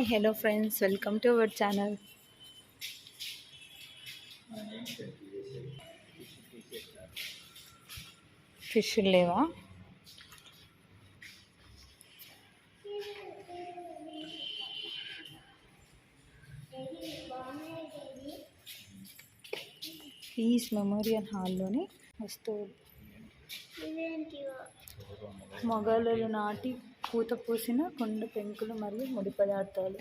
Hi hello friends welcome to our channel fish లేవా? Peace memorial హాల్లోని వస్తువులు. మొగలు నాటి పూత పూసిన కొండ పెంకులు మరియు ముడి పదార్థాలు.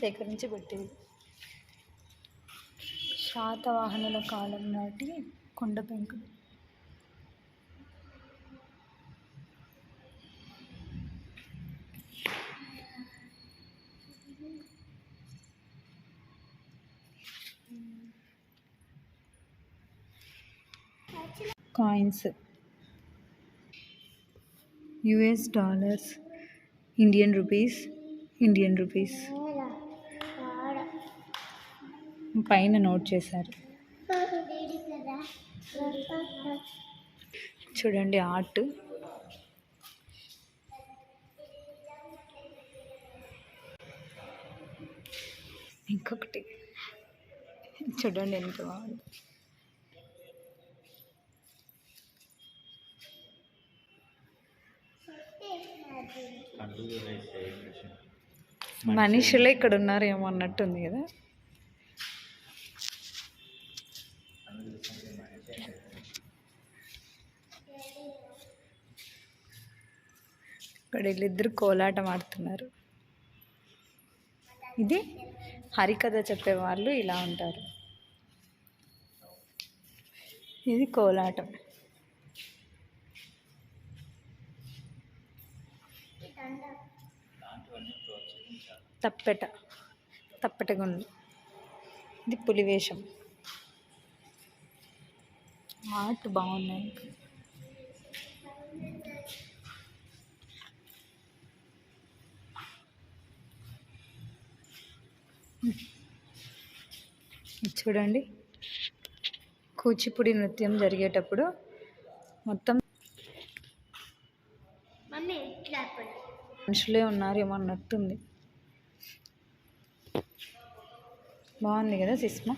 సేకరించి పెట్టేది. శాతవాహనుల కాలం నాటి కొండ పెంకులు. Coins. US dollars Indian rupees Indian rupees. పైన నోట్ చేశారు. చూడండి ఆర్ట్. ఇంకొకటి. చూడండి ఎంత బాగుంది. మనుషులే. ఇక్కడ ఉన్నారేమో అన్నట్టుంది కదా. ఇక్కడ వీళ్ళిద్దరు కోలాటం ఆడుతున్నారు. ఇది హరికథ చెప్పే వాళ్ళు ఇలా ఉంటారు. ఇది కోలాటం. తప్పెట తప్పెట గుండు ఇది పులివేషం ఆర్ట్ బాగున్నాయి. చూడండి. కూచిపూడి నృత్యం జరిగేటప్పుడు మొత్తం మనుషులే ఉన్నారేమో అన్నట్టుంది. బాగుంది కదా సిస్మా?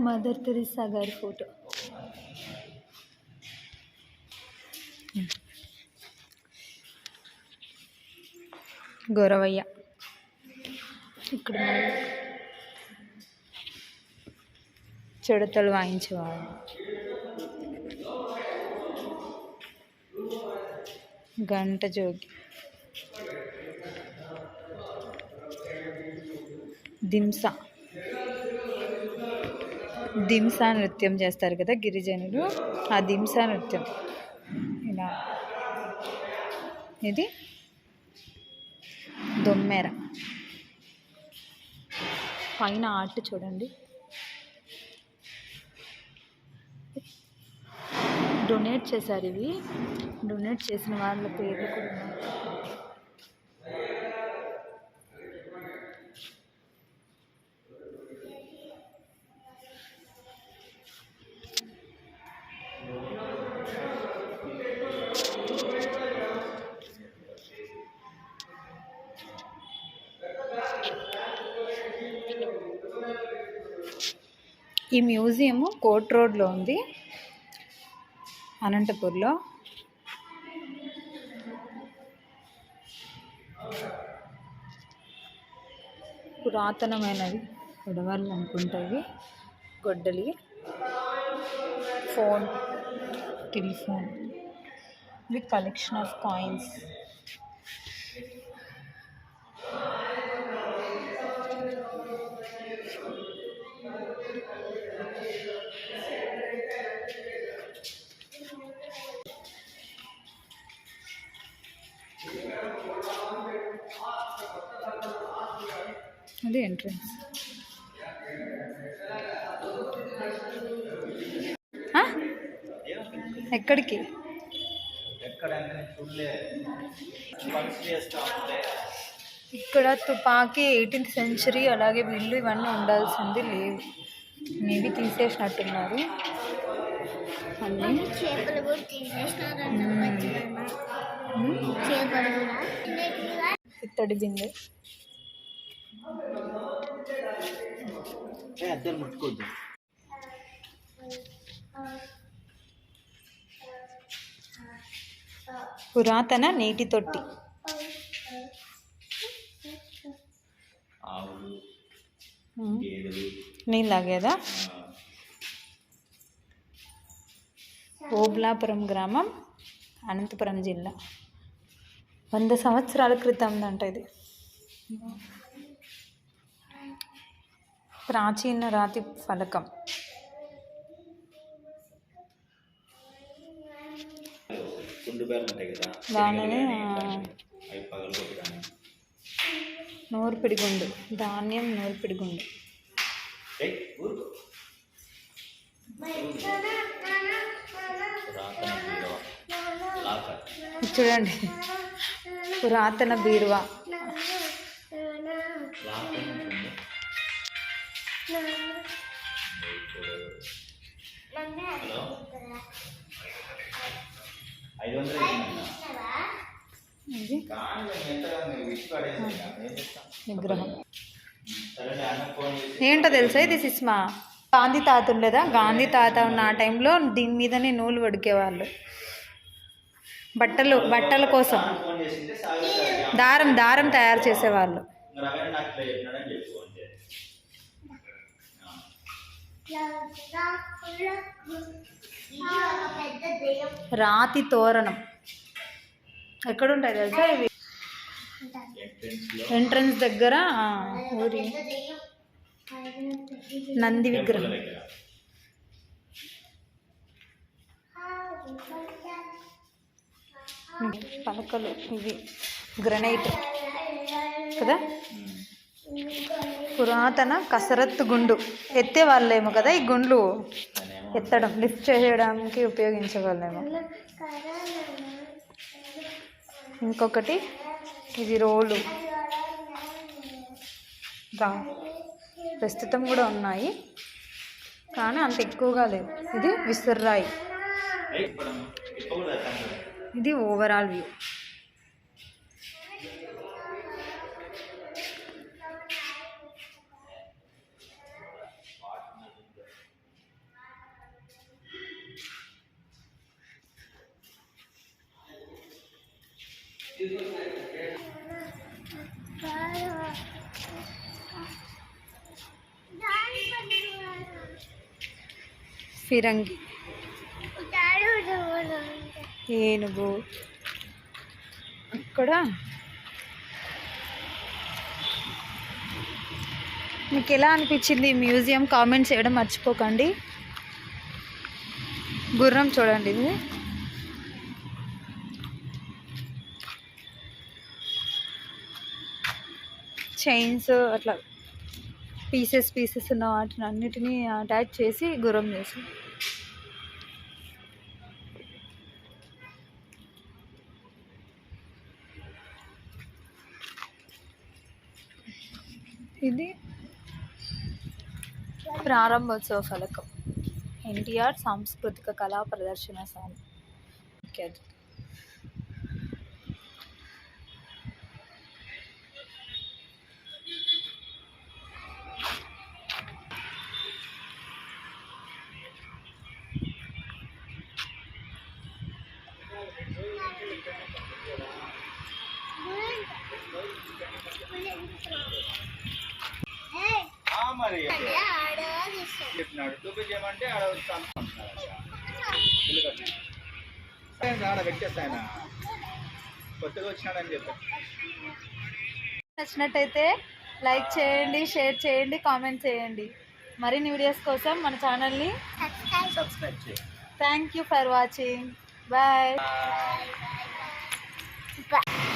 మదర్ తెరిసా గారి ఫోటో. గౌరవయ్య. ఇక్కడ చెడతలు వాయించేవాడు గంట జోగి. దింస. దింస నృత్యం చేస్తారు కదా గిరిజనులు. ఆ దింస నృత్యం. ఇలా. ఇది దొమ్మెర. పైన ఆర్ట్ చూడండి. డొనేట్ చేశారు ఇవి. డొనేట్ చేసిన వాళ్ళ పేర్లు కూడా ఈ మ్యూజియం కోట్ రోడ్లో ఉంది అనంతపూర్లో. పురాతనమైనవి గొడవలు అనుకుంటాయి గొడ్డలి ఫోన్ టెలిఫోన్. ఇది కలెక్షన్ ఆఫ్ కాయిన్స్ ఎంట్రన్స్. ఎక్కడికి? ఇక్కడ తుపాకీ ఎయిటీన్త్ సెంచరీ అలాగే విల్లు ఇవన్నీ ఉండాల్సింది లేవు. మేబీ తీసేసినట్టున్నారు. అన్నీ. చేపలు కూడా అద్దరు ముట్టుకోవద్దు. పురాతన నీటి తొట్టి. ఆవులు ఉమ్, గేదెలు నీళ్ళు తాగేదా ఓబ్లాపురం గ్రామం అనంతపురం జిల్లా. వంద సంవత్సరాల క్రితం అంట ఇది. ప్రాచీన రాతి ఫలకం. దానిని శనగలు ఆ, కానీ అవి పగలగొట్టడానికి నూర్పిడి గుండు ధాన్యం నూర్పిడి గుండు ఏయ్, ఊరుకో. పురాతన బీరువా. లాకర్ ఇది చూడండి పురాతన బీరువా. విగ్రహం. ఏంటో తెలుసా ఇది సిస్మా? గాంధీ తాత ఉండేదా? గాంధీ తాత ఉన్న ఆ టైంలో దీని మీదనే నూలు వడికేవాళ్ళు. బట్టలు బట్టల కోసం. దారం దారం తయారు చేసేవాళ్ళు. రాతి తోరణం. ఎక్కడుంటాయి తెలుసా ఇవి? ఎంట్రెన్స్ ఎంట్రన్స్ దగ్గర ఊరి. నంది విగ్రహం. పలకలు ఇవి. గ్రనైట్. కదా? పురాతన కసరత్తు గుండు. ఎత్తే వాళ్ళేమో కదా ఈ గుండ్లు. ఎత్తడం లిఫ్ట్ చేయడానికి ఉపయోగించే వాళ్ళేమో ఇంకొకటి ఇది రోలు. ప్రస్తుతం కూడా ఉన్నాయి. కానీ అంత ఎక్కువగా లేవు. ఇది విసుర్రాయి. ఇది ఓవరాల్ వ్యూ. ఫిరంగి. ఏనుగు. అక్కడ మీకు ఎలా అనిపించింది మ్యూజియం? కామెంట్స్ చేయడం మర్చిపోకండి. గుర్రం చూడండి ఇది. చైన్స్ అట్లా పీసెస్ పీసెస్ ఉన్న వాటిని అన్నిటినీ అటాచ్ చేసి గుర్రం చేసి. ఇది ప్రారంభోత్సవ ఫలకం. ఎన్టీఆర్ సాంస్కృతిక కళా ప్రదర్శనశాల ముఖ్య మరి చెప్పినాడు చూపించమంటే ఆడ చంపుకుంటున్నాడు ఆడ పెట్టేస్తా ఆయన కొత్తగా వచ్చినాడని చెప్పి నచ్చినట్టయితే లైక్ చేయండి షేర్ చేయండి కామెంట్ చేయండి. మరిన్ని వీడియోస్ కోసం మన ఛానల్ని సబ్స్క్రైబ్ చేయండి thank you for watching Bye. Bye. Bye.